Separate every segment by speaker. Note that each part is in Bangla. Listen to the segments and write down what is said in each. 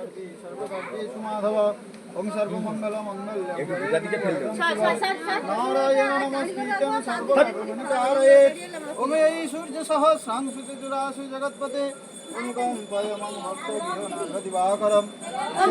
Speaker 1: সর্বসর্বসর্বসর্বসর্বসর্ব ওং সর্বমঙ্গলম মঙ্গলম নারায়ণ নমস্কৃতম সর্বভূতনিতারয়ে ওং এই সূর্য সহস্রাং সুতিজুরাসু জগৎপতে। ওং কং পয়মং হস্তো বিহনাথ দিবাকরম। ওং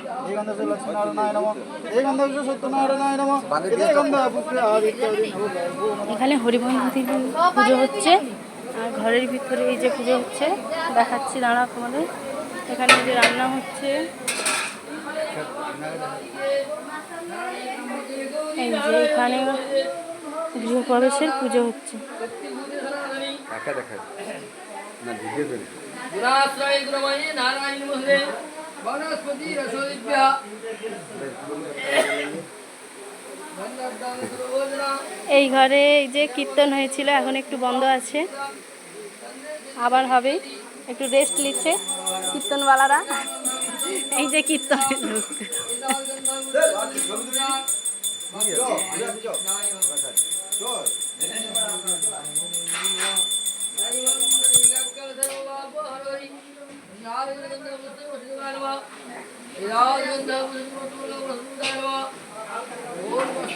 Speaker 2: এখানে లక్ష్మీనారాయణ నమ পুজো হচ্ছে আর ঘরের ভিতরে এই যে পুজো হচ্ছে দেখাচ্ছি দাঁড়া তোমাদের। এখানে যে রান্না হচ্ছে। যে এখানে গৃহপ্রবেশের পুজো হচ্ছে।
Speaker 3: দেখা দেখা না ভিডিও করে।
Speaker 4: गुणाश्रय गुणमयी नारायण मुहले वनस्पति रसोदिभ्य
Speaker 2: এই ঘরে এই যে কীর্তন হয়েছিল এখন একটু বন্ধ আছে আবার হবে একটু রেস্ট নিচ্ছে কীর্তনওয়ালারা এই যে কীর্তনের লোক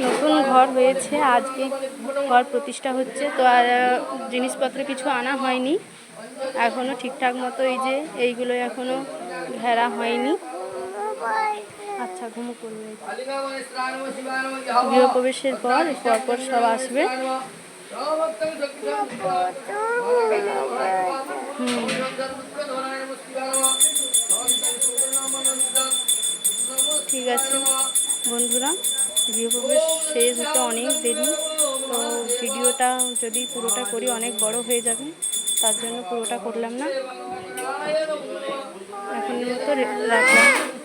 Speaker 2: নতুন ঘর হয়েছে, আজকে ঘর প্রতিষ্ঠা হচ্ছে, তো আর জিনিসপত্র কিছু আনা হয়নি। এখনও ঠিকঠাক মতো এই যে এইগুলো এখনও ঘেরা হয়নি। আচ্ছা ঘুমো করবে। গৃহপ্রবেশের পর পরপর সব আসবে। ঠিক গৃহপ্রবেশ শেষ হতে অনেক দেরি। তো ভিডিওটা যদি পুরোটা করি, অনেক বড় হয়ে যাবে। তার জন্য পুরোটা করলাম না। এখন তো রাখলাম।